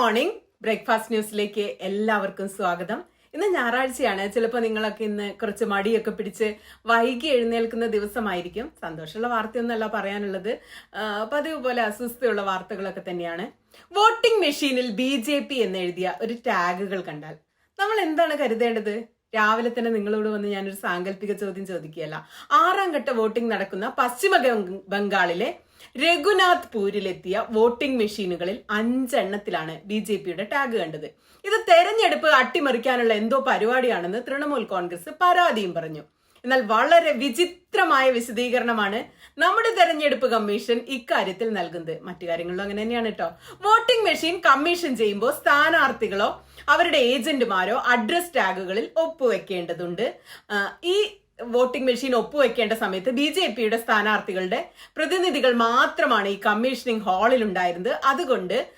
Morning breakfast ന്യൂസിലേക്ക് എല്ലാവർക്കും സ്വാഗതം. ഇന്ന് ഞായറാഴ്ചയാണ്. ചിലപ്പോൾ നിങ്ങളൊക്കെ ഇന്ന് കുറച്ച് മടിയൊക്കെ പിടിച്ച് വൈകി എഴുന്നേൽക്കുന്ന ദിവസമായിരിക്കും. സന്തോഷമുള്ള വാർത്തയൊന്നല്ല പറയാനുള്ളത്. പതിവ് പോലെ അസ്വസ്ഥയുള്ള വാർത്തകളൊക്കെ തന്നെയാണ്. വോട്ടിംഗ് മെഷീനിൽ ബി ജെ പി എന്ന് എഴുതിയ ഒരു ടാഗുകൾ കണ്ടാൽ നമ്മൾ എന്താണ് കരുതേണ്ടത്? രാവിലെ തന്നെ നിങ്ങളോട് വന്ന് ഞാനൊരു സാങ്കല്പിക ചോദ്യം ചോദിക്കുകയല്ല. ആറാം ഘട്ട വോട്ടിംഗ് നടക്കുന്ന പശ്ചിമ ബംഗാളിലെ രഘുനാഥ് പൂരിലെത്തിയ വോട്ടിംഗ് മെഷീനുകളിൽ അഞ്ചെണ്ണത്തിലാണ് ബി ജെ പിയുടെ ടാഗ് കണ്ടത്. ഇത് തെരഞ്ഞെടുപ്പ് അട്ടിമറിക്കാനുള്ള എന്തോ പരിപാടിയാണെന്ന് തൃണമൂൽ കോൺഗ്രസ് പരാതിയും പറഞ്ഞു. എന്നാൽ വളരെ വിചിത്രമായ വിശദീകരണമാണ് നമ്മുടെ തെരഞ്ഞെടുപ്പ് കമ്മീഷൻ ഇക്കാര്യത്തിൽ നൽകുന്നത്. മറ്റു കാര്യങ്ങളിലും അങ്ങനെ തന്നെയാണ് കേട്ടോ. വോട്ടിംഗ് മെഷീൻ കമ്മീഷൻ ചെയ്യുമ്പോൾ സ്ഥാനാർത്ഥികളോ അവരുടെ ഏജന്റുമാരോ അഡ്രസ് ടാഗുകളിൽ ഒപ്പുവെക്കേണ്ടതുണ്ട്. ഈ വോട്ടിംഗ് മെഷീൻ ഒപ്പുവെക്കേണ്ട സമയത്ത് ബി ജെ പിയുടെ സ്ഥാനാർത്ഥികളുടെ പ്രതിനിധികൾ മാത്രമാണ് ഈ കമ്മീഷനിങ് ഹാളിൽ ഉണ്ടായിരുന്നത് അതുകൊണ്ട്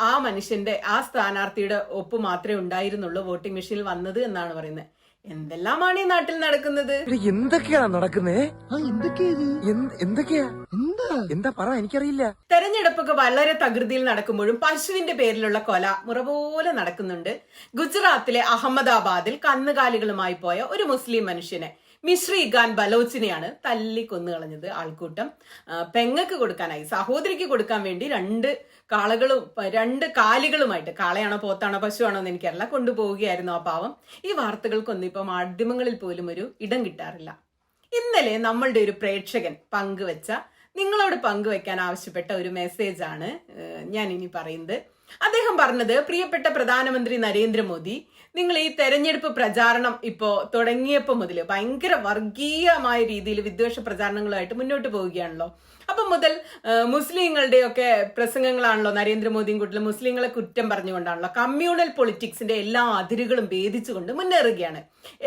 ആ, മനുഷ്യന്റെ ആ സ്ഥാനാർത്ഥിയുടെ ഒപ്പ് മാത്രമേ ഉണ്ടായിരുന്നുള്ളൂ വോട്ടിംഗ് മെഷീനിൽ വന്നത് എന്നാണ് പറയുന്നത്. എന്തെല്ലാമാണ് ഈ നാട്ടിൽ നടക്കുന്നത്? എന്തൊക്കെയാണ് എന്തൊക്കെയാ നടക്കുന്നേ? ആ എന്തൊക്കെയാ ഇത്? എന്ത്- എന്തൊക്കെയാ? എന്താ? എന്താ പറ എനിക്കറിയില്ല. തെരഞ്ഞെടുപ്പൊക്കെ വളരെ തകൃതിയിൽ നടക്കുമ്പോഴും പശുവിന്റെ പേരിലുള്ള കൊല മുറ പോലെ നടക്കുന്നുണ്ട്. ഗുജറാത്തിലെ അഹമ്മദാബാദിൽ കന്നുകാലികളുമായി പോയ ഒരു മുസ്ലിം മനുഷ്യനെ മിശ്രി ഖാൻ ബലോച്ചിനെയാണ് തല്ലി കൊന്നുകളഞ്ഞത് ആൾക്കൂട്ടം. പെങ്ങക്ക് കൊടുക്കാനായി സഹോദരിക്ക് കൊടുക്കാൻ വേണ്ടി രണ്ട് കാളകളും രണ്ട് കാലികളുമായിട്ട് കാളയാണോ പോത്താണോ പശുവാണോ എന്ന് എനിക്കറിയില്ല കൊണ്ടുപോവുകയായിരുന്നു ആ പാവം. ഈ വാർത്തകൾക്കൊന്നും ഇപ്പം മാധ്യമങ്ങളിൽ പോലും ഒരു ഇടം കിട്ടാറില്ല. ഇന്നലെ നമ്മളുടെ ഒരു പ്രേക്ഷകൻ പങ്കുവച്ച നിങ്ങളോട് പങ്കുവെക്കാൻ ആവശ്യപ്പെട്ട ഒരു മെസ്സേജാണ് ഞാൻ ഇനി പറയുന്നത്. അദ്ദേഹം പറഞ്ഞത് പ്രിയപ്പെട്ട പ്രധാനമന്ത്രി നരേന്ദ്രമോദി നിങ്ങൾ ഈ തെരഞ്ഞെടുപ്പ് പ്രചാരണം ഇപ്പോ തുടങ്ങിയപ്പോൾ മുതൽ ഭയങ്കര വർഗീയമായ രീതിയിൽ വിദ്വേഷ പ്രചാരണങ്ങളുമായിട്ട് മുന്നോട്ട് പോവുകയാണല്ലോ. അപ്പം മുതൽ മുസ്ലിങ്ങളുടെയൊക്കെ പ്രസംഗങ്ങളാണല്ലോ നരേന്ദ്രമോദിയും കൂട്ടിൽ മുസ്ലിങ്ങളെ കുറ്റം പറഞ്ഞുകൊണ്ടാണല്ലോ കമ്മ്യൂണൽ പൊളിറ്റിക്സിന്റെ എല്ലാ അതിരുകളും ഭേദിച്ചുകൊണ്ട് മുന്നേറുകയാണ്.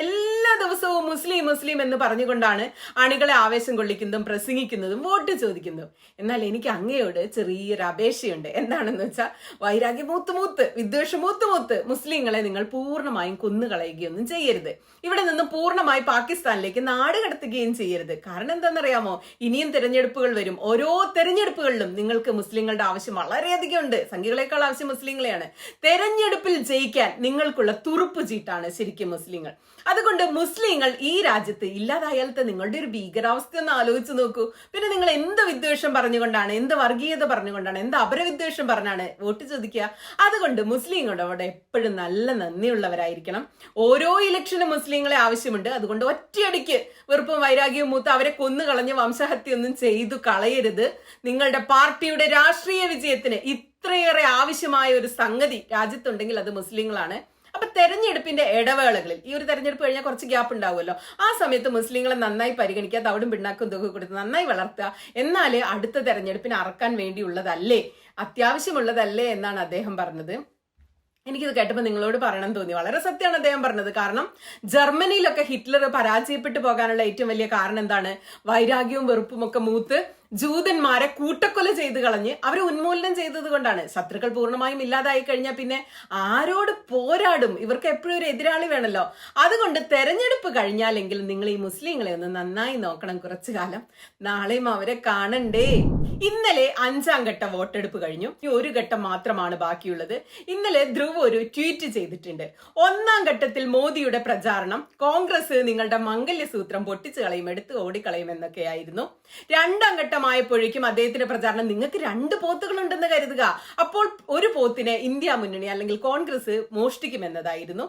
എല്ലാ ദിവസവും മുസ്ലിം മുസ്ലിം എന്ന് പറഞ്ഞുകൊണ്ടാണ് അണികളെ ആവേശം കൊള്ളിക്കുന്നതും പ്രസംഗിക്കുന്നതും വോട്ട് ചോദിക്കുന്നതും. എന്നാൽ എനിക്ക് അങ്ങയോട് ചെറിയൊരു അപേക്ഷയുണ്ട്. എന്താണെന്ന് വെച്ചാൽ വൈരാഗ്യ മൂത്ത് മൂത്ത് വിദ്വേഷം മൂത്ത് മൂത്ത് മുസ്ലിങ്ങളെ നിങ്ങൾ പൂർണമായും കൊന്നുകളയുകയൊന്നും ചെയ്യരുത്. ഇവിടെ നിന്ന് പൂർണമായി പാകിസ്ഥാനിലേക്ക് നാട് കടത്തുകയും ചെയ്യരുത്. കാരണം എന്താണെന്നറിയാമോ? ഇനിയും തിരഞ്ഞെടുപ്പുകൾ വരും ഓരോ തെരഞ്ഞെടുപ്പുകളിലും നിങ്ങൾക്ക് മുസ്ലിങ്ങളുടെ ആവശ്യം വളരെയധികം ഉണ്ട്. സംഖ്യകളെക്കാൾ ആവശ്യം മുസ്ലിങ്ങളെയാണ്. തെരഞ്ഞെടുപ്പിൽ ജയിക്കാൻ നിങ്ങൾക്കുള്ള തുറുപ്പ് ചീട്ടാണ് ശരിക്കും മുസ്ലിങ്ങൾ. അതുകൊണ്ട് മുസ്ലിങ്ങൾ ഈ രാജ്യത്ത് ഇല്ലാതായാലത്തെ നിങ്ങളുടെ ഒരു ഭീകരാവസ്ഥ ഒന്ന് ആലോചിച്ച് നോക്കൂ. പിന്നെ നിങ്ങൾ എന്ത് വിദ്വേഷം പറഞ്ഞുകൊണ്ടാണ് എന്ത് വർഗീയത പറഞ്ഞുകൊണ്ടാണ് എന്ത് അപരവിദ്വേഷം പറഞ്ഞാണ് വോട്ട് ചോദിക്കുക? അതുകൊണ്ട് മുസ്ലിങ്ങളുടെ എപ്പോഴും നല്ല നന്ദിയുള്ളവരായിരിക്കണം. ഓരോ ഇലക്ഷനും മുസ്ലിങ്ങളെ ആവശ്യമുണ്ട്. അതുകൊണ്ട് ഒറ്റയടിക്ക് വെറുപ്പും വൈരാഗ്യവും മൂത്ത് അവരെ കൊന്നു കളഞ്ഞ് വംശഹത്യൊന്നും ചെയ്തു കളയരുത്. നിങ്ങളുടെ പാർട്ടിയുടെ രാഷ്ട്രീയ വിജയത്തിന് ഇത്രയേറെ ആവശ്യമായ ഒരു സംഗതി രാജ്യത്തുണ്ടെങ്കിൽ അത് മുസ്ലിങ്ങളാണ്. അപ്പൊ തെരഞ്ഞെടുപ്പിന്റെ ഇടവേളകളിൽ ഈ ഒരു തെരഞ്ഞെടുപ്പ് കഴിഞ്ഞാൽ കുറച്ച് ഗ്യാപ്പ് ഉണ്ടാവുമല്ലോ. ആ സമയത്ത് മുസ്ലിങ്ങളെ നന്നായി പരിഗണിക്കുക തവിടും പിണ്ണാക്കും തുക കൊടുത്ത് നന്നായി വളർത്തുക. എന്നാലേ അടുത്ത തെരഞ്ഞെടുപ്പിന് അറക്കാൻ വേണ്ടിയുള്ളതല്ലേ? അത്യാവശ്യമുള്ളതല്ലേ എന്നാണ് അദ്ദേഹം പറഞ്ഞത്. എനിക്കിത് കേട്ടപ്പോൾ നിങ്ങളോട് പറയണം തോന്നി. വളരെ സത്യമാണ് അദ്ദേഹം പറഞ്ഞത്. കാരണം ജർമ്മനിയിലൊക്കെ ഹിറ്റ്ലർ പരാജയപ്പെട്ടു പോകാനുള്ള ഏറ്റവും വലിയ കാരണം എന്താണ്? വൈരാഗ്യവും വെറുപ്പും ഒക്കെ മൂത്ത് ജൂതന്മാരെ കൂട്ടക്കൊല ചെയ്ത് കളഞ്ഞ് അവരെ ഉന്മൂലനം ചെയ്തത് കൊണ്ടാണ്. ശത്രുക്കൾ പൂർണമായും ഇല്ലാതായി കഴിഞ്ഞാൽ പിന്നെ ആരോട് പോരാടും? ഇവർക്ക് എപ്പോഴും ഒരു എതിരാളി വേണമല്ലോ അതുകൊണ്ട് തെരഞ്ഞെടുപ്പ് കഴിഞ്ഞാലെങ്കിൽ നിങ്ങൾ ഈ മുസ്ലിങ്ങളെ ഒന്ന് നന്നായി നോക്കണം കുറച്ചു കാലം. നാളെയും അവരെ കാണണ്ടേ? ഇന്നലെ അഞ്ചാം ഘട്ട വോട്ടെടുപ്പ് കഴിഞ്ഞു. ഈ ഒരു ഘട്ടം മാത്രമാണ് ബാക്കിയുള്ളത്. ഇന്നലെ ധ്രുവ് ഒരു ട്വീറ്റ് ചെയ്തിട്ടുണ്ട്. ഒന്നാം ഘട്ടത്തിൽ മോദിയുടെ പ്രചാരണം കോൺഗ്രസ് നിങ്ങളുടെ മംഗല്യസൂത്രം പൊട്ടിച്ചു കളയും എടുത്ത് ഓടിക്കളയും എന്നൊക്കെയായിരുന്നു. രണ്ടാം ഘട്ടമായപ്പോഴേക്കും അദ്ദേഹത്തിന്റെ പ്രചാരണം നിങ്ങൾക്ക് രണ്ട് പോത്തുകളുണ്ടെന്ന് കരുതുക. അപ്പോൾ ഒരു പോത്തിനെ ഇന്ത്യ മുന്നണി അല്ലെങ്കിൽ കോൺഗ്രസ് മോഷ്ടിക്കുമെന്നതായിരുന്നു.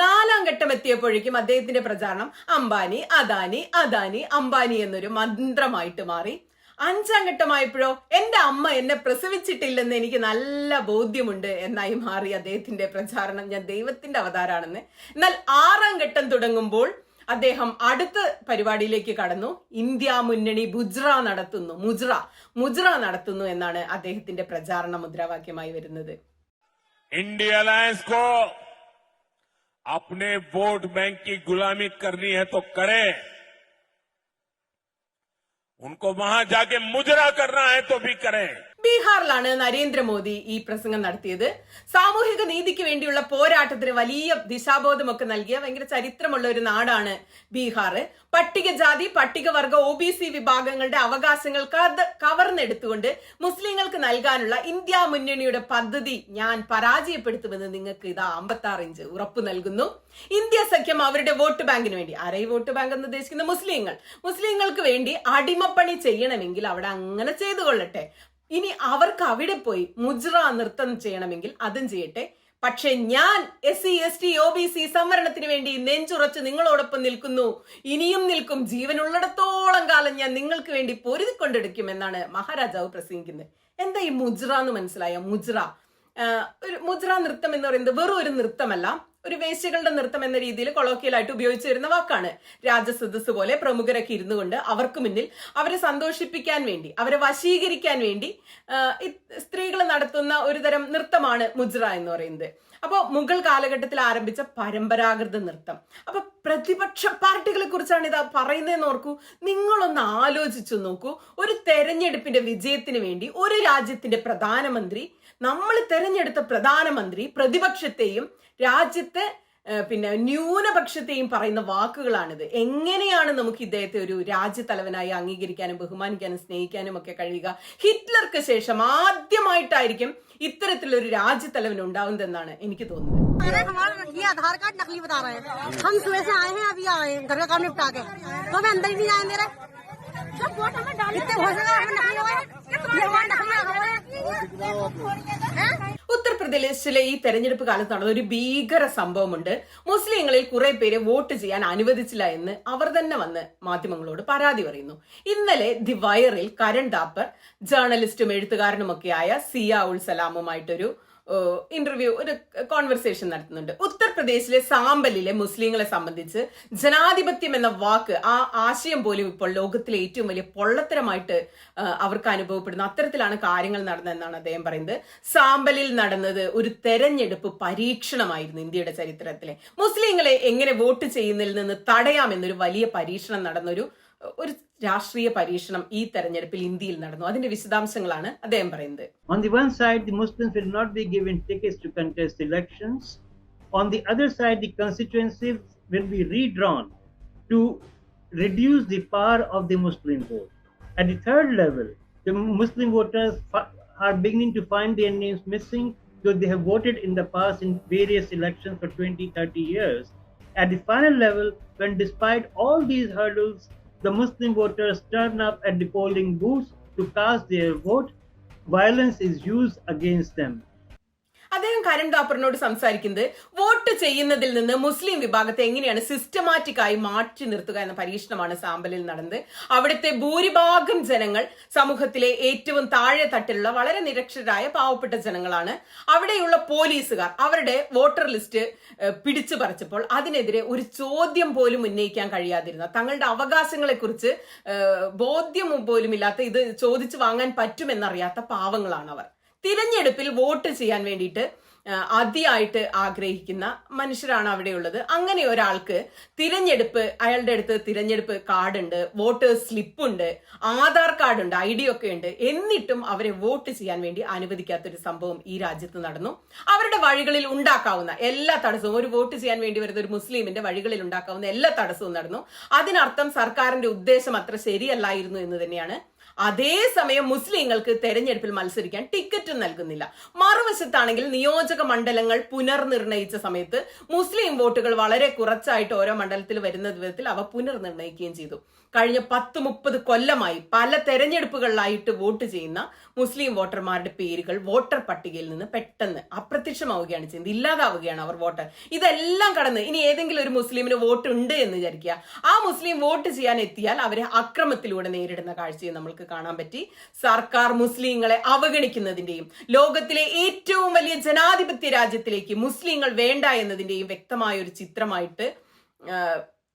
നാലാം ഘട്ടം എത്തിയപ്പോഴേക്കും അദ്ദേഹത്തിന്റെ പ്രചാരണം അംബാനി അദാനി അദാനി അംബാനി എന്നൊരു മന്ത്രമായിട്ട് മാറി. അഞ്ചാം ഘട്ടമായപ്പോഴോ എന്റെ അമ്മ എന്നെ പ്രസവിച്ചിട്ടില്ലെന്ന് എനിക്ക് നല്ല ബോധ്യമുണ്ട് എന്നായി മാറി അദ്ദേഹത്തിന്റെ പ്രചാരണം. ഞാൻ ദൈവത്തിന്റെ അവതാരാണെന്ന്. എന്നാൽ ആറാം ഘട്ടം തുടങ്ങുമ്പോൾ അദ്ദേഹം അടുത്ത പരിപാടിയിലേക്ക് കടന്നു ഇന്ത്യ മുന്നണി ബുജ്ര നടത്തുന്നു മുജ്ര മുജ്ര നടത്തുന്നു എന്നാണ് അദ്ദേഹത്തിന്റെ പ്രചാരണ മുദ്രാവാക്യമായി വരുന്നത് इंडिया अलायंस को अपने वोट बैंक की गुलामी करनी है तो करे उनको वहां जाके मुजरा करना है तो भी करें ബീഹാറിലാണ് നരേന്ദ്രമോദി ഈ പ്രസംഗം നടത്തിയത്. സാമൂഹിക നീതിക്ക് വേണ്ടിയുള്ള പോരാട്ടത്തിന് വലിയ ദിശാബോധമൊക്കെ നൽകിയ ഭയങ്കര ചരിത്രമുള്ള ഒരു നാടാണ് ബീഹാർ പട്ടികജാതി പട്ടികവർഗ ഒ ബി സി വിഭാഗങ്ങളുടെ അവകാശങ്ങൾ കവർന്നെടുത്തുകൊണ്ട് മുസ്ലിങ്ങൾക്ക് നൽകാനുള്ള ഇന്ത്യ മുന്നണിയുടെ പദ്ധതി ഞാൻ പരാജയപ്പെടുത്തുമെന്ന് നിങ്ങൾക്ക് ഇതാ അമ്പത്തി ആറ് ഇഞ്ച് ഉറപ്പ് നൽകുന്നു. ഇന്ത്യ സഖ്യം അവരുടെ വോട്ട് ബാങ്കിന് വേണ്ടി ആരായി വോട്ട് ബാങ്ക് എന്ന് ഉദ്ദേശിക്കുന്ന മുസ്ലിങ്ങൾ. മുസ്ലിങ്ങൾക്ക് വേണ്ടി അടിമപ്പണി ചെയ്യണമെങ്കിൽ അവിടെ അങ്ങനെ ചെയ്തു കൊള്ളട്ടെ ഇനി അവർക്ക് അവിടെ പോയി മുജ്ര നൃത്തം ചെയ്യണമെങ്കിൽ അതും ചെയ്യട്ടെ. പക്ഷെ ഞാൻ S C S T O B C സംവരണത്തിന് വേണ്ടി നെഞ്ചുറച്ച് നിങ്ങളോടൊപ്പം നിൽക്കുന്നു. ഇനിയും നിൽക്കും. ജീവനുള്ളിടത്തോളം കാലം ഞാൻ നിങ്ങൾക്ക് വേണ്ടി പൊരുതിക്കൊണ്ടെടുക്കും എന്നാണ് മഹാരാജാവ് പ്രസംഗിക്കുന്നത്. എന്താ ഈ മുജ്ര എന്ന് മനസ്സിലായ? മുജ്ര ഒരു മുജ്ര നൃത്തം എന്ന് പറയുന്നത് വെറും ഒരു നൃത്തമല്ല. ഒരു വേശ്യകളുടെ നൃത്തം എന്ന രീതിയിൽ കൊളോക്കിയലായിട്ട് ഉപയോഗിച്ചു വരുന്ന വാക്കാണ്. രാജസദസ് പോലെ പ്രമുഖരൊക്കെ ഇരുന്നു കൊണ്ട് അവർക്ക് മുന്നിൽ അവരെ സന്തോഷിപ്പിക്കാൻ വേണ്ടി അവരെ വശീകരിക്കാൻ വേണ്ടി സ്ത്രീകൾ നടത്തുന്ന ഒരു തരം നൃത്തമാണ് മുജ്ര എന്ന് പറയുന്നത്. അപ്പോൾ മുഗൾ കാലഘട്ടത്തിൽ ആരംഭിച്ച പരമ്പരാഗത നൃത്തം. അപ്പൊ പ്രതിപക്ഷ പാർട്ടികളെ കുറിച്ചാണ് ഇത് പറയുന്നതെന്ന് ഓർക്കൂ. നിങ്ങളൊന്ന് ആലോചിച്ചു നോക്കൂ. ഒരു തെരഞ്ഞെടുപ്പിന്റെ വിജയത്തിന് വേണ്ടി ഒരു രാജ്യത്തിന്റെ പ്രധാനമന്ത്രി നമ്മൾ തെരഞ്ഞെടുത്ത പ്രധാനമന്ത്രി പ്രതിപക്ഷത്തെയും രാജ്യത്തെ പിന്നെ ന്യൂനപക്ഷത്തെയും പറയുന്ന വാക്കുകളാണിത് എങ്ങനെയാണ് നമുക്ക് ഇദ്ദേഹത്തെ ഒരു രാജ്യത്തലവനായി അംഗീകരിക്കാനും ബഹുമാനിക്കാനും സ്നേഹിക്കാനും ഒക്കെ കഴിയുക ഹിറ്റ്ലർക്ക് ശേഷം ആദ്യമായിട്ടായിരിക്കും ഇത്തരത്തിലൊരു രാജ്യത്തലവൻ ഉണ്ടാവുന്നതെന്നാണ് എനിക്ക് തോന്നുന്നത് अरे हमारा ये आधार कार्ड नकली बता रहे हैं हम सुबह से आए हैं अभी आए हैं घर का काम निपटा के तो हमें अंदर ही नहीं आए दे रहे सब वोट हमें डाल इतने हो सका हमें नकली हो गए ये वोट नकली हो गए हैं? ഉത്തർപ്രദേശിലെ ഈ തെരഞ്ഞെടുപ്പ് കാലത്ത് നടന്ന ഒരു ഭീകര സംഭവമുണ്ട്. മുസ്ലിങ്ങളിൽ കുറെ പേരെ വോട്ട് ചെയ്യാൻ അനുവദിച്ചില്ല എന്ന് അവർ തന്നെ വന്ന് മാധ്യമങ്ങളോട് പരാതി പറയുന്നു. ഇന്നലെ ദി വയറിൽ കരൺ ദാപ്പർ ജേർണലിസ്റ്റും എഴുത്തുകാരനുമൊക്കെയായ സിയ ഉൾ സലാമുമായിട്ടൊരു ഇന്റർവ്യൂ ഒരു കോൺവെർസേഷൻ നടത്തുന്നുണ്ട്. ഉത്തർപ്രദേശിലെ സാമ്പലിലെ മുസ്ലിങ്ങളെ സംബന്ധിച്ച് ജനാധിപത്യം എന്ന വാക്ക് ആ ആശയം പോലും ഇപ്പോൾ ലോകത്തിലെ ഏറ്റവും വലിയ പൊള്ളത്തരമായിട്ട് അവർക്ക് അനുഭവപ്പെടുന്നു അത്തരത്തിലാണ് കാര്യങ്ങൾ നടന്നതെന്നാണ് അദ്ദേഹം പറയുന്നത്. സാമ്പലിൽ നടന്നത് ഒരു തെരഞ്ഞെടുപ്പ് പരീക്ഷണമായിരുന്നു ഇന്ത്യയുടെ ചരിത്രത്തിലെ മുസ്ലിങ്ങളെ എങ്ങനെ വോട്ട് ചെയ്യുന്നതിൽ നിന്ന് തടയാമെന്നൊരു വലിയ പരീക്ഷണം നടന്നൊരു ഒരു രാഷ്ട്രീയ പരീക്ഷണം ഈ തെരഞ്ഞെടുപ്പിൽ ഇന്ത്യയിൽ നടന്നു അതിന്റെ വിശദാംശങ്ങളാണ് അദ്ദേഹം പറയുന്നത് On the one side, the Muslims will not be given tickets to contest elections. On the other side, the constituencies will be redrawn to reduce the power of the Muslim vote. At the third level, the Muslim voters are beginning to find their names missing because they have voted in the past in various elections for 20, 30 years. At the final level, when despite all these hurdles, the Muslim voters turn up at the polling booths to cast their vote, violence is used against them. അദ്ദേഹം കരൺ താപ്പറിനോട് സംസാരിക്കുന്നത് vote ചെയ്യുന്നതിൽ നിന്ന് മുസ്ലിം വിഭാഗത്തെ എങ്ങനെയാണ് systematic ആയി മാറ്റി നിർത്തുക എന്ന പരീക്ഷണമാണ് സാമ്പലിൽ നടന്നത്. അവിടുത്തെ ഭൂരിഭാഗം ജനങ്ങൾ സമൂഹത്തിലെ ഏറ്റവും താഴെ തട്ടിലുള്ള വളരെ നിരക്ഷരായ പാവപ്പെട്ട ജനങ്ങളാണ്. അവിടെയുള്ള പോലീസുകാർ അവരുടെ വോട്ടർ ലിസ്റ്റ് പിടിച്ചു പറിച്ചപ്പോൾ അതിനെതിരെ ഒരു ചോദ്യം പോലും ഉന്നയിക്കാൻ കഴിയാതിരുന്ന. തങ്ങളുടെ അവകാശങ്ങളെക്കുറിച്ച് ബോധ്യം പോലും ഇല്ലാത്ത ഇത് ചോദിച്ചു വാങ്ങാൻ പറ്റുമെന്നറിയാത്ത പാവങ്ങളാണ് അവർ തിരഞ്ഞെടുപ്പിൽ വോട്ട് ചെയ്യാൻ വേണ്ടിയിട്ട് അതിയായിട്ട് ആഗ്രഹിക്കുന്ന മനുഷ്യരാണ് അവിടെയുള്ളത്. അങ്ങനെ ഒരാൾക്ക് തിരഞ്ഞെടുപ്പ് അയാളുടെ അടുത്ത് തിരഞ്ഞെടുപ്പ് കാർഡുണ്ട് വോട്ടേഴ്സ് സ്ലിപ്പുണ്ട് ആധാർ കാർഡുണ്ട് ഐ ഡി ഒക്കെ ഉണ്ട്. എന്നിട്ടും അവരെ വോട്ട് ചെയ്യാൻ വേണ്ടി അനുവദിക്കാത്തൊരു സംഭവം ഈ രാജ്യത്ത് നടന്നു. അവരുടെ വഴികളിൽ ഉണ്ടാക്കാവുന്ന എല്ലാ തടസ്സവും ഒരു വോട്ട് ചെയ്യാൻ വേണ്ടി വരുന്ന ഒരു മുസ്ലിമിന്റെ വഴികളിൽ ഉണ്ടാക്കാവുന്ന എല്ലാ തടസ്സവും നടന്നു. അതിനർത്ഥം സർക്കാരിന്റെ ഉദ്ദേശം അത്ര ശരിയല്ലായിരുന്നു എന്ന് തന്നെയാണ് അതേസമയം മുസ്ലിങ്ങൾക്ക് തെരഞ്ഞെടുപ്പിൽ മത്സരിക്കാൻ ടിക്കറ്റ് നൽകുന്നില്ല. മറുവശത്താണെങ്കിൽ നിയോജക മണ്ഡലങ്ങൾ പുനർനിർണയിച്ച സമയത്ത് മുസ്ലിം വോട്ടുകൾ വളരെ കുറച്ചായിട്ട് ഓരോ മണ്ഡലത്തിൽ വരുന്ന വിധത്തിൽ അവ പുനർനിർണയിക്കുകയും ചെയ്തു. കഴിഞ്ഞ പത്ത് മുപ്പത് കൊല്ലമായി പല തെരഞ്ഞെടുപ്പുകളിലായിട്ട് വോട്ട് ചെയ്യുന്ന മുസ്ലിം വോട്ടർമാരുടെ പേരുകൾ വോട്ടർ പട്ടികയിൽ നിന്ന് പെട്ടെന്ന് അപ്രത്യക്ഷമാവുകയാണ് ചെയ്യുന്നത്. ഇല്ലാതാവുകയാണ് അവർ വോട്ടർ ഇതെല്ലാം കടന്ന് ഇനി ഏതെങ്കിലും ഒരു മുസ്ലിമിന് വോട്ട് ഉണ്ട് എന്ന് വിചാരിക്കുക. ആ മുസ്ലിം വോട്ട് ചെയ്യാൻ എത്തിയാൽ അവരെ അക്രമത്തിലൂടെ നേരിടുന്ന കാഴ്ചയും നമ്മൾക്ക് കാണാൻ പറ്റി. സർക്കാർ മുസ്ലിങ്ങളെ അവഗണിക്കുന്നതിന്റെയും ലോകത്തിലെ ഏറ്റവും വലിയ ജനാധിപത്യ രാജ്യത്തിലേക്ക് മുസ്ലിങ്ങൾ വേണ്ട എന്നതിന്റെയും വ്യക്തമായ ഒരു ചിത്രമായിട്ട്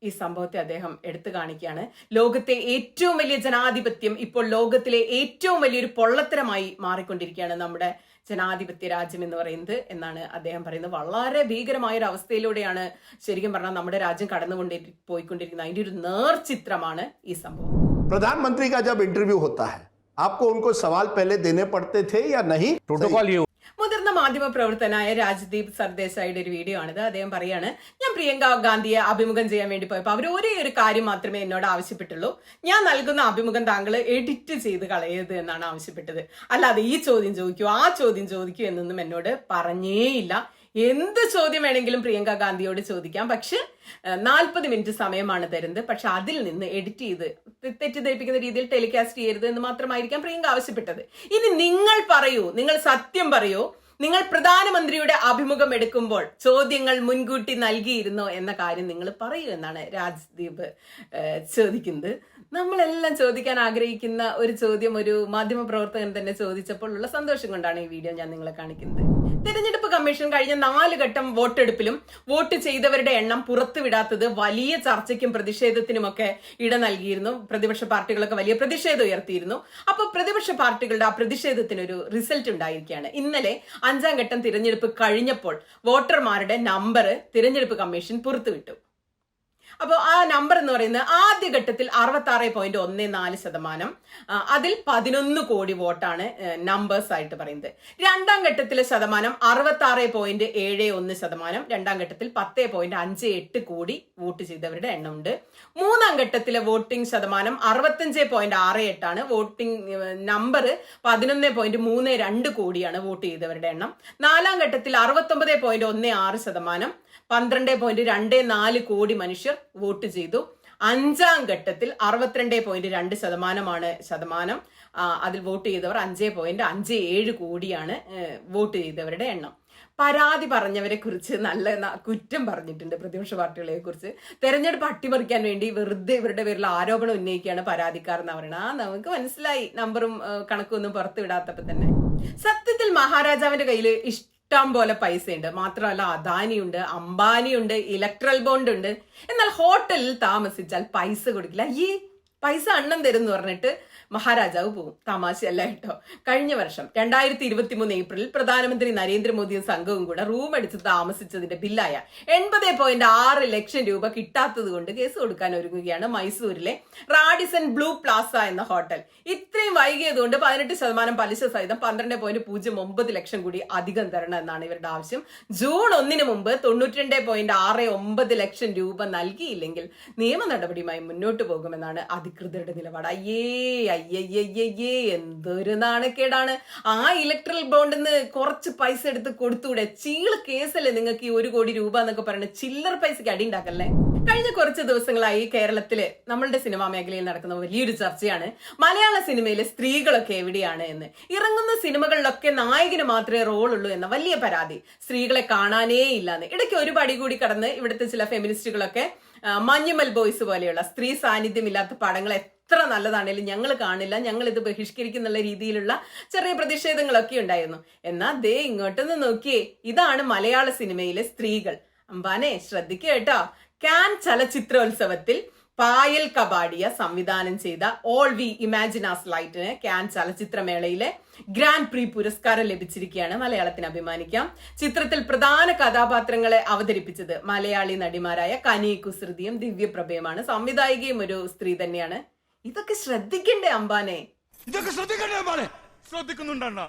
ഈ സംഭവത്തെ അദ്ദേഹം എടുത്തു കാണിക്കുകയാണ്. ലോകത്തെ ഏറ്റവും വലിയ ജനാധിപത്യം ഇപ്പോൾ ലോകത്തിലെ ഏറ്റവും വലിയൊരു പൊള്ളത്തരമായി മാറിക്കൊണ്ടിരിക്കുകയാണ് നമ്മുടെ ജനാധിപത്യ രാജ്യം എന്ന് പറയുന്നത് എന്നാണ് അദ്ദേഹം പറയുന്നത്. വളരെ ഭീകരമായ ഒരു അവസ്ഥയിലൂടെയാണ് ശരിക്കും പറഞ്ഞാൽ നമ്മുടെ രാജ്യം കടന്നുകൊണ്ടി പോയിക്കൊണ്ടിരിക്കുന്നത്. അതിന്റെ ഒരു നേർചിത്രമാണ് ഈ സംഭവം. प्रधानमंत्री का जब इंटरव्यू होता है आपको उनको सवाल पहले देने पड़ते थे या नहीं പ്രോട്ടോകോൾ യു മുതിർന്ന മാധ്യമ പ്രവർത്തനായ രാജ്ദീപ് സർദേശായിയുടെ ഒരു വീഡിയോ ആണിത് അദ്ദേഹം പറയാണ് ഞാൻ പ്രിയങ്ക ഗാന്ധിയെ അഭിമുഖം ചെയ്യാൻ വേണ്ടി പോയപ്പോൾ അവർ ഒരേ ഒരു കാര്യം മാത്രമേ എന്നോട് ആവശ്യപ്പെട്ടുള്ളൂ ഞാൻ നൽകുന്ന അഭിമുഖം താങ്കൾ എഡിറ്റ് ചെയ്ത് കളയരുത് എന്നാണ് ആവശ്യപ്പെട്ടത് അല്ലാതെ ഈ ചോദ്യം ചോദിക്കൂ ആ ചോദ്യം ചോദിക്കൂ എന്നൊന്നും എന്നോട് പറഞ്ഞേയില്ല എന്ത് ചോദ്യം വേണമെങ്കിലും പ്രിയങ്ക ഗാന്ധിയോട് ചോദിക്കാം. പക്ഷെ നാൽപ്പത് മിനിറ്റ് സമയമാണ് തരുന്നത്. പക്ഷെ അതിൽ നിന്ന് എഡിറ്റ് ചെയ്ത് തെറ്റിദ്ധരിപ്പിക്കുന്ന രീതിയിൽ ടെലികാസ്റ്റ് ചെയ്യരുത് എന്ന് മാത്രമായിരിക്കാം പ്രിയങ്ക ആവശ്യപ്പെട്ടത്. ഇനി നിങ്ങൾ പറയൂ നിങ്ങൾ സത്യം പറയൂ നിങ്ങൾ പ്രധാനമന്ത്രിയുടെ അഭിമുഖം എടുക്കുമ്പോൾ ചോദ്യങ്ങൾ മുൻകൂട്ടി നൽകിയിരുന്നോ എന്ന കാര്യം നിങ്ങൾ പറയൂ എന്നാണ് രാജ്ദീപ് ചോദിക്കുന്നത്. നമ്മളെല്ലാം ചോദിക്കാൻ ആഗ്രഹിക്കുന്ന ഒരു ചോദ്യം ഒരു മാധ്യമ പ്രവർത്തകൻ തന്നെ ചോദിച്ചപ്പോൾ ഉള്ള സന്തോഷം കൊണ്ടാണ് ഈ വീഡിയോ ഞാൻ നിങ്ങളെ കാണിക്കുന്നത്. തെരഞ്ഞെടുപ്പ് കമ്മീഷൻ കഴിഞ്ഞ നാല് ഘട്ടം വോട്ടെടുപ്പിലും വോട്ട് ചെയ്തവരുടെ എണ്ണം പുറത്തുവിടാത്തത് വലിയ ചർച്ചയ്ക്കും പ്രതിഷേധത്തിനുമൊക്കെ ഇട നൽകിയിരുന്നു. പ്രതിപക്ഷ പാർട്ടികളൊക്കെ വലിയ പ്രതിഷേധം ഉയർത്തിയിരുന്നു. അപ്പൊ പ്രതിപക്ഷ പാർട്ടികളുടെ ആ പ്രതിഷേധത്തിനൊരു റിസൾട്ട് ഉണ്ടായിരിക്കുകയാണ്. ഇന്നലെ അഞ്ചാം ഘട്ടം തിരഞ്ഞെടുപ്പ് കഴിഞ്ഞപ്പോൾ വോട്ടർമാരുടെ നമ്പർ തിരഞ്ഞെടുപ്പ് കമ്മീഷൻ പുറത്തുവിട്ടു. അപ്പോൾ ആ നമ്പർ എന്ന് പറയുന്നത് ആദ്യ ഘട്ടത്തിൽ അറുപത്തി ആറ് പോയിന്റ് ഒന്ന് നാല് ശതമാനം അതിൽ പതിനൊന്ന് കോടി വോട്ടാണ് നമ്പേഴ്സ് ആയിട്ട് പറയുന്നത്. രണ്ടാം ഘട്ടത്തിലെ ശതമാനം അറുപത്തി ആറ് പോയിന്റ് ഏഴ് ഒന്ന് ശതമാനം രണ്ടാം ഘട്ടത്തിൽ പത്ത് പോയിന്റ് അഞ്ച് എട്ട് കോടി വോട്ട് ചെയ്തവരുടെ എണ്ണമുണ്ട്. മൂന്നാം ഘട്ടത്തിലെ വോട്ടിംഗ് ശതമാനം അറുപത്തഞ്ച് പോയിന്റ് ആറ് എട്ടാണ് വോട്ടിംഗ് നമ്പർ പതിനൊന്ന് പോയിന്റ് മൂന്ന് രണ്ട് കോടിയാണ് വോട്ട് ചെയ്തവരുടെ എണ്ണം. നാലാം ഘട്ടത്തിൽ അറുപത്തൊമ്പത് പോയിന്റ് ഒന്ന് ആറ് ശതമാനം പന്ത്രണ്ട് പോയിന്റ് രണ്ട് നാല് കോടി മനുഷ്യർ വോട്ട് ചെയ്തു. അഞ്ചാം ഘട്ടത്തിൽ അറുപത്തിരണ്ട് പോയിന്റ് രണ്ട് ശതമാനമാണ് ശതമാനം. അതിൽ വോട്ട് ചെയ്തവർ അഞ്ച് പോയിന്റ് അഞ്ച് ഏഴ് കോടിയാണ് വോട്ട് ചെയ്തവരുടെ എണ്ണം. പരാതി പറഞ്ഞവരെ കുറിച്ച് നല്ല കുറ്റം പറഞ്ഞിട്ടുണ്ട് പ്രതിപക്ഷ പാർട്ടികളെ കുറിച്ച്. തെരഞ്ഞെടുപ്പ് അട്ടിമറിക്കാൻ വേണ്ടി വെറുതെ ഇവരുടെ പേരിൽ ആരോപണം ഉന്നയിക്കുകയാണ് പരാതിക്കാർ എന്ന് പറയുന്നത്. ആ നമുക്ക് മനസ്സിലായി. നമ്പറും കണക്കും ഒന്നും പുറത്തു വിടാത്തപ്പോ തന്നെ. സത്യത്തിൽ മഹാരാജാവിന്റെ കയ്യിൽ ഇഷ്ടം പോലെ പൈസയുണ്ട്. മാത്രമല്ല അദാനിയുണ്ട് അംബാനിയുണ്ട് ഇലക്ട്രൽ ബോണ്ട് ഉണ്ട്. എന്നാൽ ഹോട്ടലിൽ താമസിച്ചാൽ പൈസ കൊടുക്കില്ല. ഈ പൈസ അണ്ണം തരും എന്ന് പറഞ്ഞിട്ട് മഹാരാജാവ് പോകും. തമാശയല്ല കേട്ടോ. കഴിഞ്ഞ വർഷം രണ്ടായിരത്തി ഇരുപത്തി മൂന്ന് ഏപ്രിലിൽ പ്രധാനമന്ത്രി നരേന്ദ്രമോദിയും സംഘവും കൂടെ റൂം അടിച്ച് താമസിച്ചതിന്റെ ബില്ലായ എൺപത് പോയിന്റ് ആറ് ലക്ഷം രൂപ കിട്ടാത്തത് കൊണ്ട് കേസ് കൊടുക്കാൻ ഒരുങ്ങുകയാണ് മൈസൂരിലെ റാഡിസൺ ബ്ലൂ പ്ലാസ എന്ന ഹോട്ടൽ. ഇത്രയും വൈകിയത് കൊണ്ട് പതിനെട്ട് ശതമാനം പലിശ സഹിതം പന്ത്രണ്ട് പോയിന്റ് പൂജ്യം ഒമ്പത് ലക്ഷം കൂടി അധികം തരണം എന്നാണ് ഇവരുടെ ആവശ്യം. ജൂൺ ഒന്നിന് മുമ്പ് തൊണ്ണൂറ്റിരണ്ട് പോയിന്റ് ആറ് ഒമ്പത് ലക്ഷം രൂപ നൽകിയില്ലെങ്കിൽ നിയമ നടപടിയുമായി മുന്നോട്ട് പോകുമെന്നാണ് അധികൃതരുടെ നിലപാട്. അയ്യേ അയ്യയ്യയ്യേ എന്തൊരു നാണക്കേടാണ്. ആ ഇലക്ട്രൽ ബോണ്ടിന്ന് കുറച്ച് പൈസ എടുത്ത് കൊടുത്തൂടെ? ചീൾ കേസല്ലേ നിങ്ങൾക്ക് ഈ ഒരു കോടി രൂപ എന്നൊക്കെ പറയുന്നത് ചില്ലറ പൈസക്ക് അടി ഉണ്ടാക്കല്ലേ? കഴിഞ്ഞ കുറച്ച് ദിവസങ്ങളായി കേരളത്തിൽ നമ്മളുടെ സിനിമാ മേഖലയിൽ നടക്കുന്ന വലിയൊരു ചർച്ചയാണ്. മലയാള സിനിമയിലെ സ്ത്രീകളൊക്കെ എവിടെയാണ് എന്ന്. ഇറങ്ങുന്ന സിനിമകളിലൊക്കെ നായകന് മാത്രമേ റോൾ ഉള്ളൂ എന്ന വലിയ പരാതി. സ്ത്രീകളെ കാണാനേ ഇല്ലാന്ന് ഇടയ്ക്ക് ഒരു പടി കൂടി കടന്ന് ഇവിടുത്തെ ചില ഫെമിനിസ്റ്റുകളൊക്കെ മഞ്ഞുമൽ ബോയ്സ് പോലെയുള്ള സ്ത്രീ സാന്നിധ്യമില്ലാത്ത പടങ്ങൾ എത്ര നല്ലതാണേലും ഞങ്ങൾ കാണില്ല ഞങ്ങൾ ഇത് ബഹിഷ്കരിക്കുന്നുള്ള രീതിയിലുള്ള ചെറിയ പ്രതിഷേധങ്ങളൊക്കെ ഉണ്ടായിരുന്നു. എന്നാൽ ദേ ഇങ്ങോട്ടൊന്ന് നോക്കിയേ ഇതാണ് മലയാള സിനിമയിലെ സ്ത്രീകൾ. അമ്പാനെ ശ്രദ്ധിക്കുക കേട്ടോ. കാൻ ചലച്ചിത്രോത്സവത്തിൽ പായൽ കബാഡിയ സംവിധാനം ചെയ്ത ഓൾ വി ഇമാജിനാസ് ലൈറ്റിന് ക്യാൻ ചലച്ചിത്രമേളയിലെ ഗ്രാൻഡ് പ്രീ പുരസ്കാരം ലഭിച്ചിരിക്കുകയാണ്. മലയാളത്തിന് അഭിമാനിക്കാം. ചിത്രത്തിൽ പ്രധാന കഥാപാത്രങ്ങളെ അവതരിപ്പിച്ചത് മലയാളി നടിമാരായ കനി കുസൃതിയും ദിവ്യപ്രഭയുമാണ്. സംവിധായികയും ഒരു സ്ത്രീ തന്നെയാണ്. ഇതൊക്കെ ശ്രദ്ധിക്കണ്ടേ അമ്പാനെ? ഇതൊക്കെ ശ്രദ്ധിക്കണ്ടേ അമ്പാനെ? ശ്രദ്ധിക്കുന്നുണ്ടണ്ണ.